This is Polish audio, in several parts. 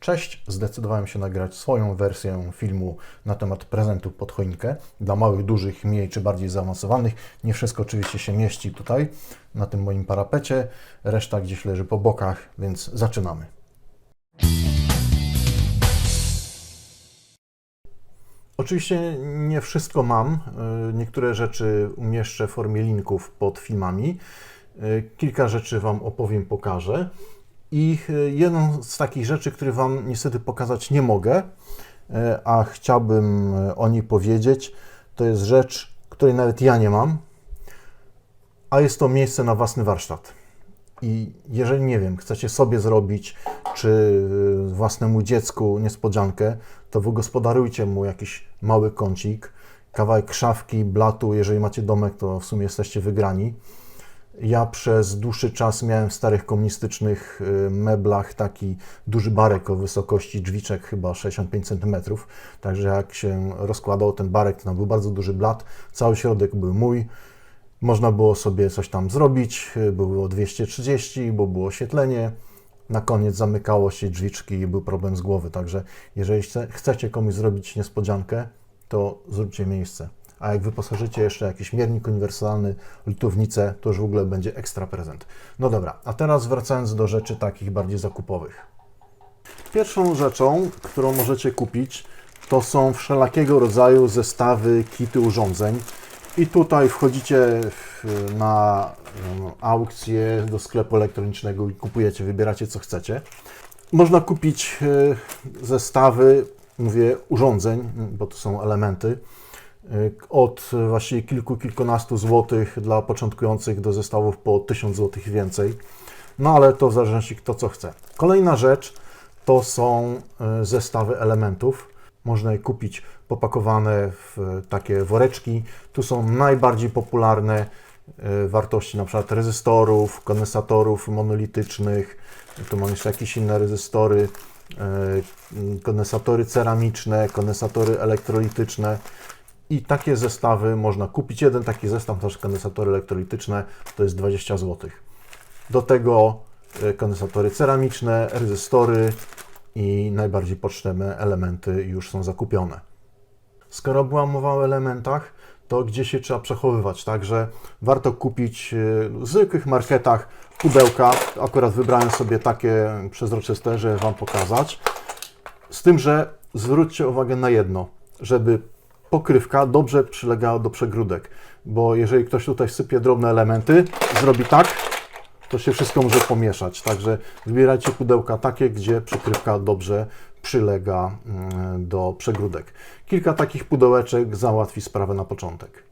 Cześć, zdecydowałem się nagrać swoją wersję filmu na temat prezentów pod choinkę dla małych, dużych, mniej czy bardziej zaawansowanych. Nie wszystko oczywiście się mieści tutaj na tym moim parapecie, reszta gdzieś leży po bokach, więc zaczynamy. Oczywiście nie wszystko mam. Y, Niektóre rzeczy umieszczę w formie linków pod filmami. Y, Kilka rzeczy Wam opowiem, pokażę. I y, jedną z takich rzeczy, które Wam niestety pokazać nie mogę, y, a chciałbym y, o niej powiedzieć, to jest rzecz, której nawet ja nie mam, a jest to miejsce na własny warsztat. I jeżeli nie wiem, chcecie sobie zrobić, czy własnemu dziecku niespodziankę, to wygospodarujcie mu jakiś mały kącik, kawałek szafki, blatu. Jeżeli macie domek, to w sumie jesteście wygrani. Ja przez dłuższy czas miałem w starych komunistycznych y, meblach taki duży barek o wysokości drzwiczek, chyba 65 cm. Także jak się rozkładał ten barek, to tam był bardzo duży blat. Cały środek był mój. Można było sobie coś tam zrobić, y, było 230, bo było oświetlenie. Na koniec zamykało się drzwiczki i był problem z głowy. Także jeżeli chce, chcecie komuś zrobić niespodziankę, to zróbcie miejsce. A jak wyposażycie jeszcze jakiś miernik uniwersalny, lutownicę, to już w ogóle będzie ekstra prezent. No dobra, a teraz wracając do rzeczy takich bardziej zakupowych. Pierwszą rzeczą, którą możecie kupić, to są wszelakiego rodzaju zestawy, kity urządzeń. I tutaj wchodzicie w- na em, aukcję do sklepu elektronicznego i kupujecie, wybieracie co chcecie. Można kupić e, zestawy, mówię urządzeń, bo to są elementy, od właściwie kilku, kilkunastu złotych dla początkujących do zestawów po 1000 złotych więcej. No ale to w zależności kto co chce. Kolejna rzecz to są e, zestawy elementów. Można je kupić popakowane w takie woreczki. Tu są najbardziej popularne wartości na przykład rezystorów, kondensatorów monolitycznych. Tu mam jeszcze jakieś inne rezystory, kondensatory ceramiczne, kondensatory elektrolityczne. I takie zestawy można kupić. Jeden taki zestaw, też kondensatory elektrolityczne, to jest 20 zł. Do tego e, kondensatory ceramiczne, rezystory i najbardziej potrzebne elementy już są zakupione. Skoro była mowa o elementach, to gdzieś się trzeba przechowywać, także warto kupić e, w zwykłych marketach pudełka. Akurat wybrałem sobie takie przezroczyste, żeby Wam pokazać. Z tym, że zwróćcie uwagę na jedno, żeby pokrywka dobrze przylegała do przegródek, bo jeżeli ktoś tutaj sypie drobne elementy, zrobi tak, to się wszystko może pomieszać. Także wybierajcie pudełka takie, gdzie przykrywka dobrze przylega mm, do przegródek. Kilka takich pudełeczek załatwi sprawę na początek.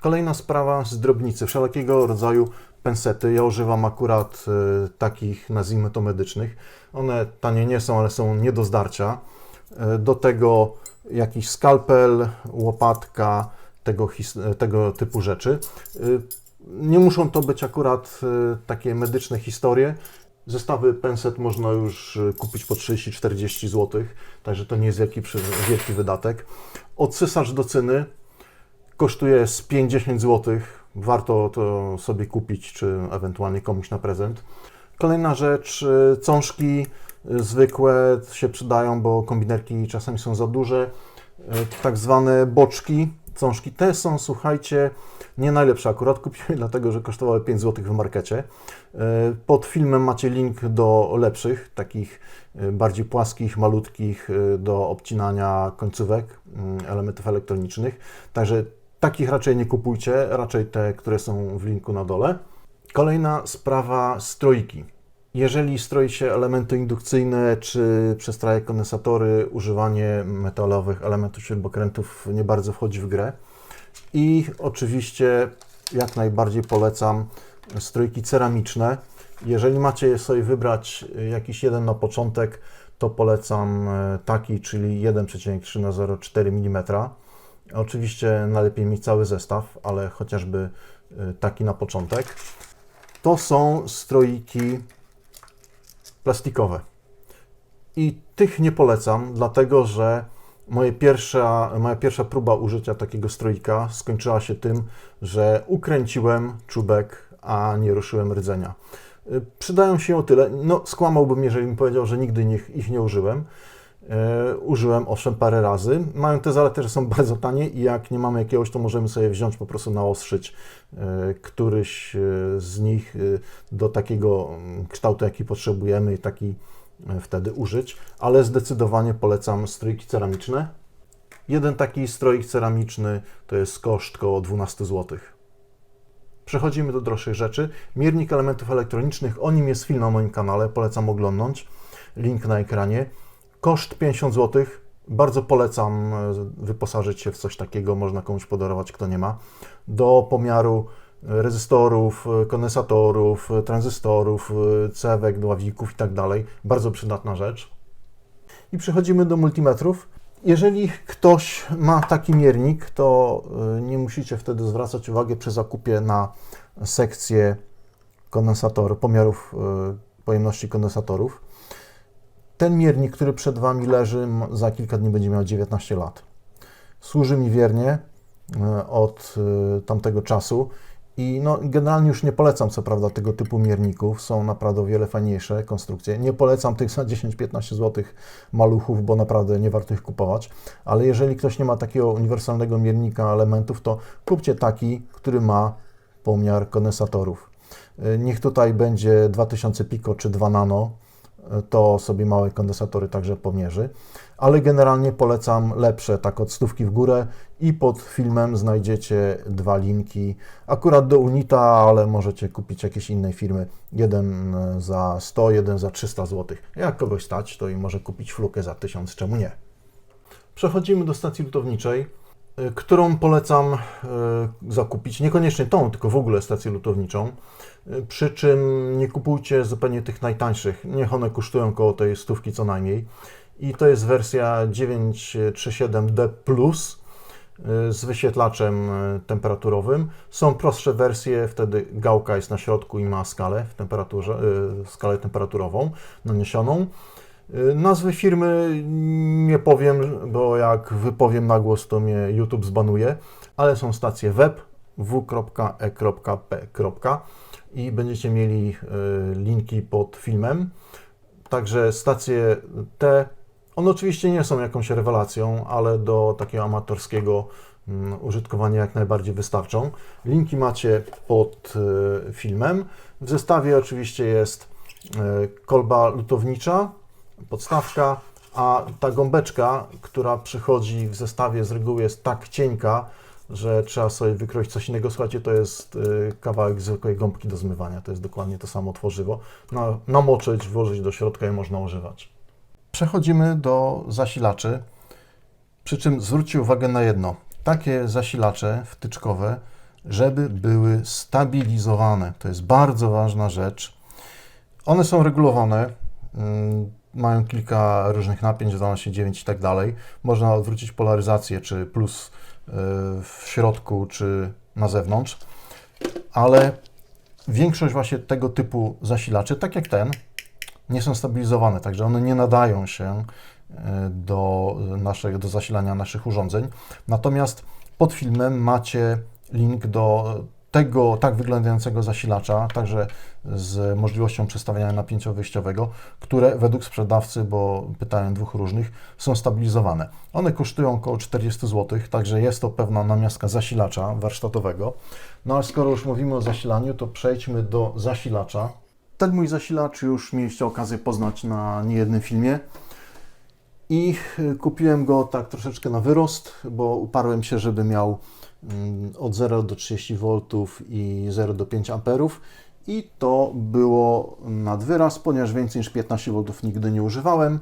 Kolejna sprawa z drobnicy, wszelkiego rodzaju pensety. Ja używam akurat y, takich, nazwijmy to medycznych. One tanie nie są, ale są nie do zdarcia. Y, do tego jakiś skalpel, łopatka, tego, tego typu rzeczy. Y, nie muszą to być akurat y, takie medyczne historie. Zestawy penset można już y, kupić po 30-40 zł, także to nie jest wielki, wielki wydatek. Odsysacz do cyny kosztuje z 5-10 zł. Warto to sobie kupić, czy ewentualnie komuś na prezent. Kolejna rzecz, cążki zwykłe się przydają, bo kombinerki czasami są za duże. Y, Tak zwane boczki, cążki te są, słuchajcie, nie najlepsze. Akurat kupiłem dlatego, że kosztowały 5 zł w markecie. Y, Pod filmem macie link do lepszych, takich y, bardziej płaskich, malutkich, do obcinania końcówek y, elementów elektronicznych. Także takich raczej nie kupujcie, raczej te, które są w linku na dole. Kolejna sprawa strojki. Jeżeli stroi się elementy indukcyjne czy przestraje kondensatory, używanie metalowych elementów śrubokrętów nie bardzo wchodzi w grę. I oczywiście jak najbardziej polecam strojki ceramiczne. Jeżeli macie sobie wybrać jakiś jeden na początek, to polecam y, taki, czyli 1,3 na 0,4 mm. Oczywiście najlepiej mieć cały zestaw, ale chociażby y, taki na początek. To są stroiki plastikowe. I tych nie polecam, dlatego że moje pierwsza, moja pierwsza próba użycia takiego stroika skończyła się tym, że ukręciłem czubek, a nie ruszyłem rdzenia. Y, Przydają się o tyle, no skłamałbym, jeżeli bym powiedział, że nigdy ich nie użyłem. E, użyłem owszem parę razy. Mają te zalety, że są bardzo tanie i jak nie mamy jakiegoś, to możemy sobie wziąć po prostu naostrzyć e, któryś e, z nich do takiego mm, kształtu, jaki potrzebujemy i taki wtedy użyć, ale zdecydowanie polecam strójki ceramiczne. Jeden taki stroik ceramiczny to jest koszt około 12 zł. Przechodzimy do droższych rzeczy. Miernik elementów elektronicznych, o nim jest film na moim kanale, polecam oglądnąć. Link na ekranie. Koszt 50 zł. Bardzo polecam e, wyposażyć się w coś takiego, można komuś podarować, kto nie ma. Do pomiaru e, rezystorów, e, kondensatorów, tranzystorów, cewek, dławików i tak. Bardzo przydatna rzecz. I przechodzimy do multimetrów. Jeżeli ktoś ma taki miernik, to nie musicie wtedy zwracać uwagi przy zakupie na sekcję kondensatorów, pomiarów pojemności kondensatorów. Ten miernik, który przed Wami leży, za kilka dni będzie miał 19 lat. Służy mi wiernie y, od y, tamtego czasu i no, generalnie już nie polecam, co prawda, tego typu mierników. Są naprawdę o wiele fajniejsze konstrukcje. Nie polecam tych za 10-15 zł maluchów, bo naprawdę nie warto ich kupować. Ale jeżeli ktoś nie ma takiego uniwersalnego miernika elementów, to kupcie taki, który ma pomiar kondensatorów. Y, Niech tutaj będzie 2000 pico czy 2 nano, to sobie małe kondensatory także pomierzy. Ale generalnie polecam lepsze, tak od stówki w górę i pod filmem znajdziecie dwa linki, akurat do Unita, ale możecie kupić jakieś innej firmy. Jeden y, za 100, jeden za 300 zł. Jak kogoś stać, to i może kupić flukę za 1000, czemu nie? Przechodzimy do stacji lutowniczej, którą polecam y, zakupić. Niekoniecznie tą, tylko w ogóle stację lutowniczą. Y, Przy czym nie kupujcie zupełnie tych najtańszych. Niech one kosztują około tej stówki co najmniej. I to jest wersja 937D Plus y, z wyświetlaczem y, temperaturowym. Są prostsze wersje, wtedy gałka jest na środku i ma skalę w temperaturze, y, skalę temperaturową naniesioną. Y, Nazwy firmy nie powiem, bo jak wypowiem na głos, to mnie YouTube zbanuje, ale są stacje web w.e.p. i będziecie mieli y, linki pod filmem. Także stacje te, one oczywiście nie są jakąś rewelacją, ale do takiego amatorskiego mm, użytkowania jak najbardziej wystarczą. Linki macie pod y, filmem. W zestawie oczywiście jest kolba lutownicza, podstawka, a ta gąbeczka, która przychodzi w zestawie z reguły jest tak cienka, że trzeba sobie wykroić coś innego. Słuchajcie, to jest y, kawałek zwykłej gąbki do zmywania. To jest dokładnie to samo tworzywo. Na, namoczyć, włożyć do środka i można używać. Przechodzimy do zasilaczy. Przy czym zwróćcie uwagę na jedno. Takie zasilacze wtyczkowe, żeby były stabilizowane. To jest bardzo ważna rzecz. One są regulowane. Mają kilka różnych napięć, 12, 9 i tak dalej. Można odwrócić polaryzację, czy plus y, w środku, czy na zewnątrz. Ale większość właśnie tego typu zasilaczy, tak jak ten, nie są stabilizowane, także one nie nadają się e, do, naszego, do zasilania naszych urządzeń. Natomiast pod filmem macie link do tego tak wyglądającego zasilacza, także z możliwością przestawiania napięcia wyjściowego, które według sprzedawcy, bo pytałem dwóch różnych, są stabilizowane. One kosztują około 40 zł, także jest to pewna namiastka zasilacza warsztatowego. No ale skoro już mówimy o zasilaniu, to przejdźmy do zasilacza. Ten mój zasilacz już mieliście okazję poznać na niejednym filmie. I y, kupiłem go tak troszeczkę na wyrost, bo uparłem się, żeby miał mm, od 0 do 30 V i 0 do 5 A. I to było nad wyraz, ponieważ więcej niż 15 V nigdy nie używałem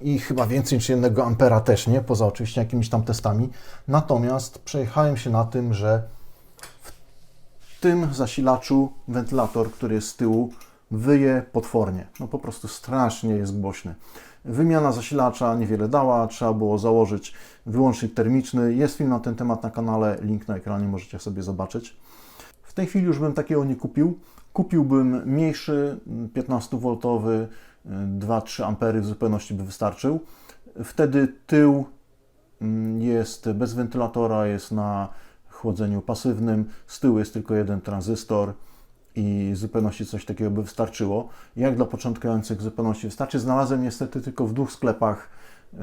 i chyba więcej niż 1 ampera też nie, poza oczywiście jakimiś tam testami. Natomiast przejechałem się na tym, że w tym zasilaczu wentylator, który jest z tyłu, wyje potwornie. No po prostu strasznie jest głośny. Wymiana zasilacza niewiele dała, trzeba było założyć wyłącznik termiczny. Jest film na ten temat na kanale, link na ekranie możecie sobie zobaczyć. W tej chwili już bym takiego nie kupił. Kupiłbym mniejszy, 15V, 2-3 ampery w zupełności by wystarczył. Wtedy tył mm, jest bez wentylatora, jest na chłodzeniu pasywnym, z tyłu jest tylko jeden tranzystor i w zupełności coś takiego by wystarczyło. Jak dla początkujących w zupełności wystarczy. Znalazłem niestety tylko w dwóch sklepach yy,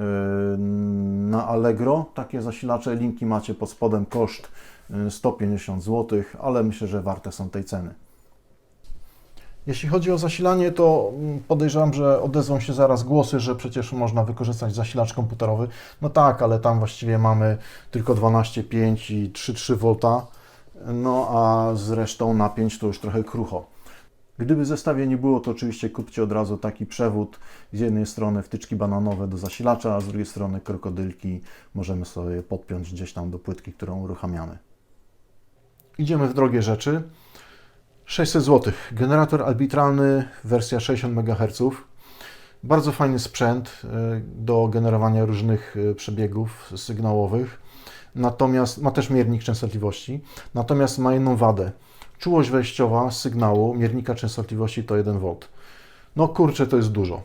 na Allegro takie zasilacze. Linki macie pod spodem, koszt yy, 150 zł, ale myślę, że warte są tej ceny. Jeśli chodzi o zasilanie, to mm, podejrzewam, że odezwą się zaraz głosy, że przecież można wykorzystać zasilacz komputerowy. No tak, ale tam właściwie mamy tylko 12,5 i 3,3 V, no a z resztą napięć to już trochę krucho. Gdyby zestawie nie było, to oczywiście kupcie od razu taki przewód. Z jednej strony wtyczki bananowe do zasilacza, a z drugiej strony krokodylki możemy sobie podpiąć gdzieś tam do płytki, którą uruchamiamy. Idziemy w drogie rzeczy. 600 zł. Generator arbitralny, wersja 60 MHz. Bardzo fajny sprzęt y, do generowania różnych y, przebiegów sygnałowych. Natomiast ma też miernik częstotliwości. Natomiast ma jedną wadę. Czułość wejściowa sygnału miernika częstotliwości to 1 V. No kurczę, to jest dużo.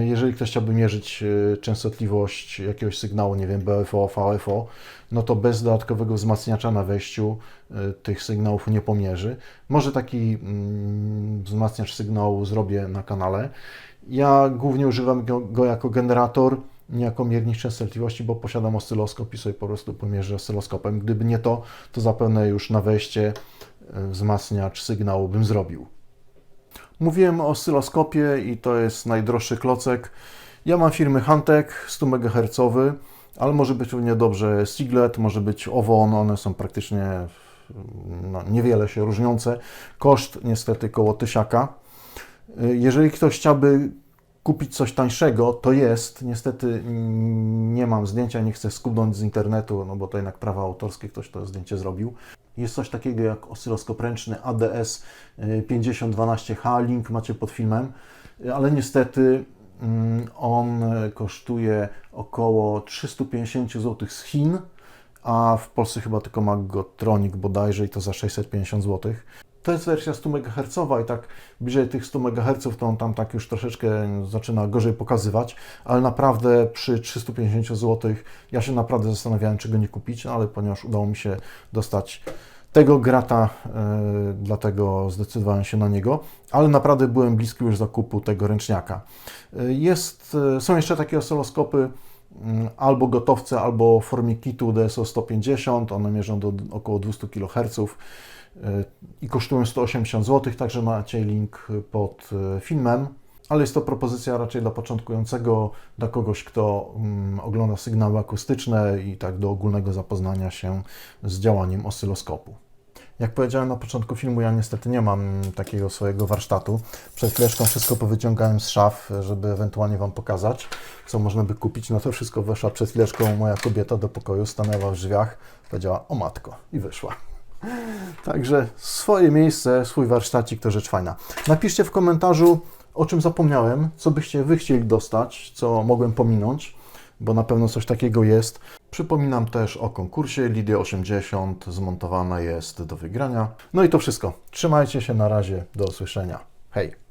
Y, Jeżeli ktoś chciałby mierzyć y, częstotliwość jakiegoś sygnału, nie wiem, BFO, VFO, no to bez dodatkowego wzmacniacza na wejściu y, tych sygnałów nie pomierzy. Może taki mm, wzmacniacz sygnału zrobię na kanale. Ja głównie używam go, go jako generator, nie jako miernik częstotliwości, bo posiadam oscyloskop i sobie po prostu pomierzę oscyloskopem. Gdyby nie to, to zapewne już na wejście y, wzmacniacz sygnału bym zrobił. Mówiłem o oscyloskopie i to jest najdroższy klocek. Ja mam firmy Hantek 100 MHz, ale może być równie dobrze Siglet, może być Owon, one są praktycznie no, niewiele się różniące. Koszt niestety koło tysiaka. Jeżeli ktoś chciałby kupić coś tańszego, to jest. Niestety mm, nie mam zdjęcia, nie chcę skubnąć z internetu, no bo to jednak prawa autorskie, ktoś to zdjęcie zrobił. Jest coś takiego jak oscyloskop ręczny ADS y, 5012H, link macie pod filmem, y, ale niestety mm, on kosztuje około 350 zł z Chin, a w Polsce chyba tylko ma go Tronic bodajże i to za 650 zł. To jest wersja 100 MHz i tak bliżej tych 100 MHz to on tam tak już troszeczkę zaczyna gorzej pokazywać, ale naprawdę przy 350 zł ja się naprawdę zastanawiałem, czy go nie kupić, no ale ponieważ udało mi się dostać tego grata, yy, dlatego zdecydowałem się na niego, ale naprawdę byłem bliski już zakupu tego ręczniaka. Yy, Jest, yy, są jeszcze takie oscyloskopy, mm, albo gotowce, albo formie kitu DSO 150, one mierzą do około 200 kHz i kosztują 180 zł, także macie link pod e, filmem. Ale jest to propozycja raczej dla początkującego, dla kogoś, kto mm, ogląda sygnały akustyczne i tak do ogólnego zapoznania się z działaniem oscyloskopu. Jak powiedziałem na początku filmu, ja niestety nie mam takiego swojego warsztatu. Przed chwileczką wszystko powyciągałem z szaf, żeby ewentualnie Wam pokazać, co można by kupić. No to wszystko weszła przed chwileczką moja kobieta do pokoju, stanęła w drzwiach, powiedziała o matko i wyszła. Także swoje miejsce, swój warsztacik to rzecz fajna. Napiszcie w komentarzu, o czym zapomniałem, co byście Wy chcieli dostać, co mogłem pominąć, bo na pewno coś takiego jest. Przypominam też o konkursie Lidia 80, zmontowana jest do wygrania. No i to wszystko. Trzymajcie się na razie, do usłyszenia. Hej!